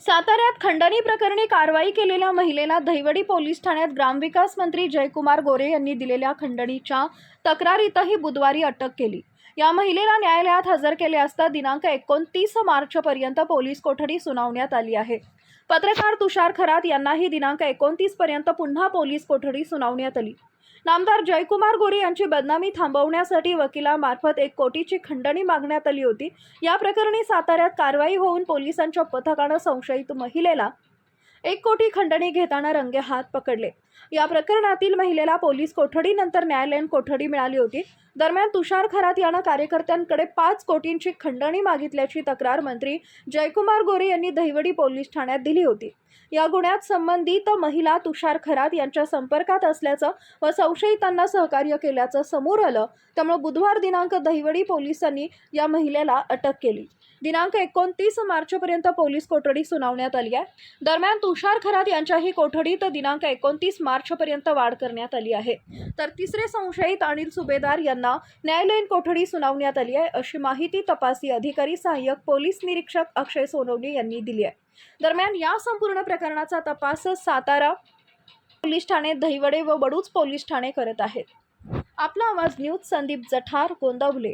साताऱ्यात खंडणी प्रकरणी कारवाई केलेल्या महिलेला दहिवडी पोलीस ठाण्यात ग्रामविकास मंत्री जयकुमार गोरे यांनी दिलेल्या खंडणीच्या तक्रारीतही बुधवारी अटक केली. या महिलेला न्यायालयात हजर केले असता दिनांक एकोणतीस मार्चपर्यंत पोलीस कोठडी सुनावण्यात आली आहे. पत्रकार तुषार खरात यांनाही दिनांक एकोणतीस पर्यंत पुन्हा पोलीस कोठडी सुनावण्यात आली. नामदार जयकुमार गोरे यांची बदनामी थांबवण्यासाठी वकिलामार्फत एक कोटीची खंडणी मागण्यात आली होती. या प्रकरणी साताऱ्यात कारवाई होऊन पोलिसांच्या पथकानं संशयित महिलेला एक कोटी खंडणी घेताना रंगेहात पकडले. या प्रकरणातील महिलेला पोलीस कोठडीनंतर न्यायालयीन कोठडी मिळाली होती. दरम्यान तुषार खरात यानं कार्यकर्त्यांकडे पाच कोटींची खंडणी मागितल्याची तक्रार मंत्री जयकुमार गोरे यांनी दहिवडी पोलीस ठाण्यात दिली होती. या गुन्ह्यात संबंधित महिला तुषार खरात यांच्या संपर्कात असल्याचं व संशयितांना सहकार्य केल्याचं समोर आलं त्यामुळे बुधवार दिनांक दहिवडी पोलिसांनी या महिलेला अटक केली. दिनांक एकोणतीस मार्चपर्यंत पोलीस कोठडी सुनावण्यात आली आहे. दरम्यान तुषार खरात यांच्याही कोठडीत दिनांक एकोणतीस मार्चपर्यंत वाढ करण्यात आली आहे. तर तिसरे संशयित अनिल सुभेदार यांना न्यायालयीन कोठडी सुनावण्यात आली आहे अशी माहिती तपासी अधिकारी सहाय्यक पोलीस निरीक्षक अक्षय सोनवणे यांनी दिली आहे. दरम्यान या संपूर्ण प्रकरणाचा तपास सातारा पोलीस ठाणे दहिवडे व बडूच पोलीस ठाणे करत आहेत. आपला आवाज न्यूज संदीप जठार गोंदवले